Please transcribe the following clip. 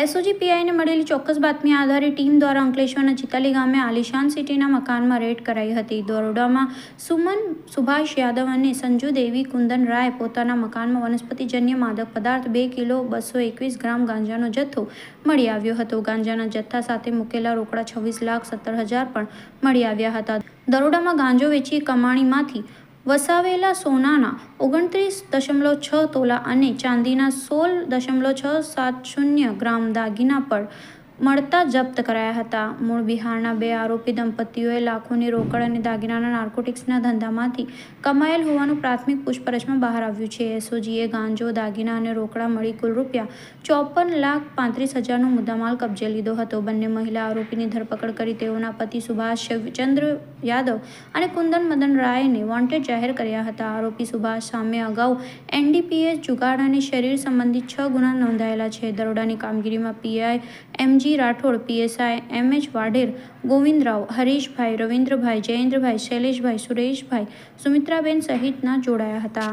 SOG પીઆઈને મળેલી ચોક્કસ બાતમી આધારે ટીમ દ્વારા અંકલેશ્વરના ચિતાલી ગામે આલિશાન સિટીના મકાનમાં રેડ કરાઈ હતી. દરોડામાં સુમન, સુભાષ યાદવ અને સંજુ દેવી, કુંદન રાય પોતાના મકાનમાં વનસ્પતિજન્ય માદક પદાર્થ બે કિલો બસો એકવીસ ગ્રામ ગાંજાનો જથ્થો મળી આવ્યો હતો. ગાંજાના જથ્થા સાથે મૂકેલા રોકડા છવ્વીસ લાખ સત્તર હજાર પણ મળી આવ્યા હતા. દરોડામાં ગાંજો વેચી કમાણીમાંથી વસાવેલા સોનાના ઓગણત્રીસ દશમલવ છ તોલા અને ચાંદીના સોળ દશમલવ છ સાત શૂન્ય ગ્રામ દાગીના પર મળતા જપ્ત કરાયા હતા. મૂળ બિહારના બે આરોપી દંપતીઓએ લાખોની રોકડ અને દાગીનાના નાર્કોટિક્સના ધંધામાંથી કમાયેલ હોવાનું પ્રાથમિક પૂછપરછમાં બહાર આવ્યું છે. એસઓજીએ ગાંજો, દાગીના અને રોકડા મળી કુલ રૂપિયા ચોપન લાખ પાંત્રીસ હજારનો મુદ્દામાલ કબજે લીધો હતો. બંને મહિલા આરોપીની ધરપકડ કરી તેઓના પતિ સુભાષ શિવચંદ્ર યાદવ અને કુંદન મદન રાયને વોન્ટેડ જાહેર કર્યા હતા. આરોપી સુભાષ સામે અગાઉ એનડીપીએસ જુગાડ અને શરીર સંબંધિત છ ગુના નોંધાયેલા છે. દરોડાની કામગીરીમાં PI MG Rathod PSI M H Vadher, Govindrao, Harishbhai, Ravindrabhai, Jayendrabhai, Shaileshbhai, Sureshbhai, Sumitraben સહિતના જોડાયા હતા.